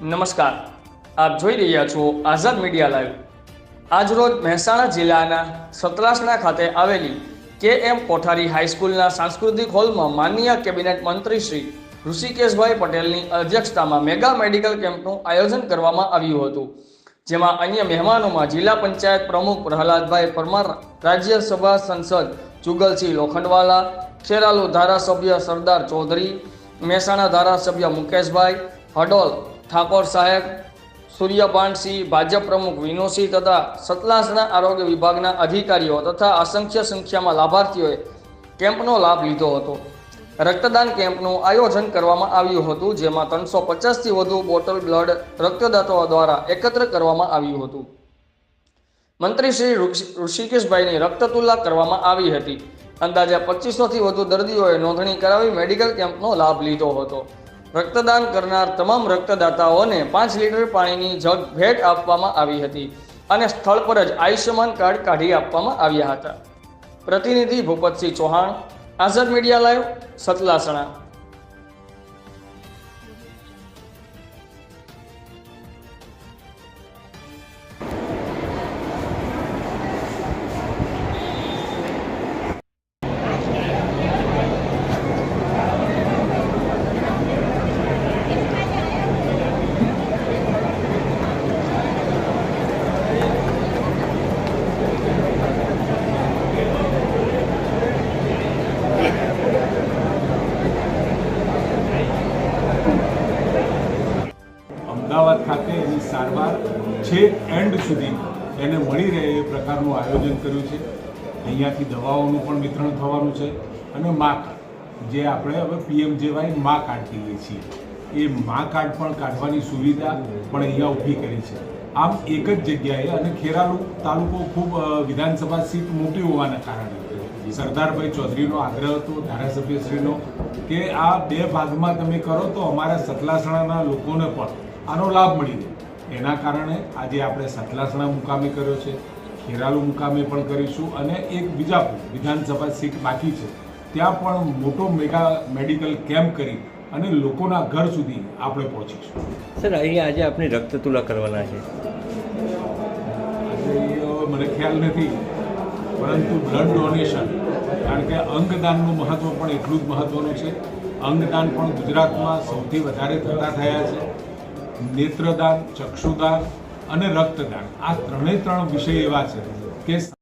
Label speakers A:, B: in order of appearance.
A: નમસ્કાર. આપ જોઈ રહ્યા છો આઝાદ મીડિયા લાઈવ. આજરોજ મહેસાણા જિલ્લાના સતરાસણા ખાતે આવેલી કે એમ કોઠારી હાઈસ્કૂલના સાંસ્કૃતિક હોલમાં માનનીય કેબિનેટ મંત્રી શ્રી ઋષિકેશભાઈ પટેલની અધ્યક્ષતામાં મેગા મેડિકલ કેમ્પનું આયોજન કરવામાં આવ્યું હતું. જેમાં અન્ય મહેમાનોમાં જિલ્લા પંચાયત પ્રમુખ પ્રહલાદભાઈ પરમાર, રાજ્યસભા સંસદ જુગલસિંહ લોખંડવાલા, ખેરાલુ ધારાસભ્ય સરદાર ચૌધરી, મહેસાણા ધારાસભ્ય મુકેશભાઈ હડોલ ઠાકોર સાહેબ સૂર્યભાનસિંહ ભાજપ પ્રમુખ વિનોસિંહ તથા સતલાસના આરોગ્ય વિભાગના અધિકારીઓ તથા અસંખ્ય સંખ્યામાં લાભાર્થીઓએ કેમ્પનો લાભ લીધો હતો. રક્તદાન કેમ્પનું આયોજન કરવામાં આવ્યું હતું, જેમાં ત્રણસો પચાસથી વધુ બોટલ બ્લડ રક્તદાતાઓ દ્વારા એકત્ર કરવામાં આવ્યું હતું. મંત્રી શ્રી ઋષિકેશભાઈની રક્ત તુલા કરવામાં આવી હતી. અંદાજે પચીસોથી વધુ દર્દીઓએ નોંધણી કરાવી મેડિકલ કેમ્પનો લાભ લીધો હતો. રક્તદાન કરનાર તમામ રક્તદાતાઓને પાંચ લીટર પાણીની જગ ભેટ આપવામાં આવી હતી અને સ્થળ પર જ આયુષ્યમાન કાર્ડ કાઢી આપવામાં આવ્યા હતા. પ્રતિનિધિ ભૂપતસિંહ ચૌહાણ, આઝાદ મીડિયા લાઈવ, સતલાસણા.
B: અમદાવાદ ખાતે એની સારવાર છેક એન્ડ સુધી. એને મળી રહે એ પ્રકારનું આયોજન કર્યું છે. અહીંયાથી દવાઓનું પણ વિતરણ થવાનું છે. અને મા જે આપણે હવે પીએમજેવાય મા કાર્ડ કહીએ છીએ. એ મા કાર્ડ પણ કાઢવાની સુવિધા પણ અહીંયા ઊભી કરી છે. આમ એક જ જગ્યાએ અને ખેરાલુ તાલુકો ખૂબ વિધાનસભા સીટ મોટી હોવાના કારણે. સરદારભાઈ ચૌધરીનો આગ્રહ હતો, ધારાસભ્યશ્રીનો, કે આ બે ભાગમાં તમે કરો તો અમારા સતલાસણાના લોકોને પણ આનો લાભ મળી રહે. એના કારણે આજે આપણે સતલાસણા મુકામે કર્યો છે ખેરાલુ મુકામે પણ કરીશું અને એક બીજાપુર વિધાનસભા સીટ બાકી છે. ત્યાં પણ મોટો મેગા મેડિકલ કેમ્પ કરી અને લોકોના ઘર સુધી આપણે પહોંચીશું.
C: સર અહીં આજે આપણે રક્ત તુલા કરવાના છે.
B: આજે મને ખ્યાલ નથી પરંતુ બ્લડ ડોનેશન કારણ કે અંગદાનનું મહત્ત્વ પણ એટલું જ મહત્ત્વનું છે. અંગદાન પણ ગુજરાતમાં સૌથી વધારે થતા થયા છે. નેત્રદાન ચક્ષુદાન અને રક્તદાન. આ ત્રણેય ત્રણ વિષય એવા છે કે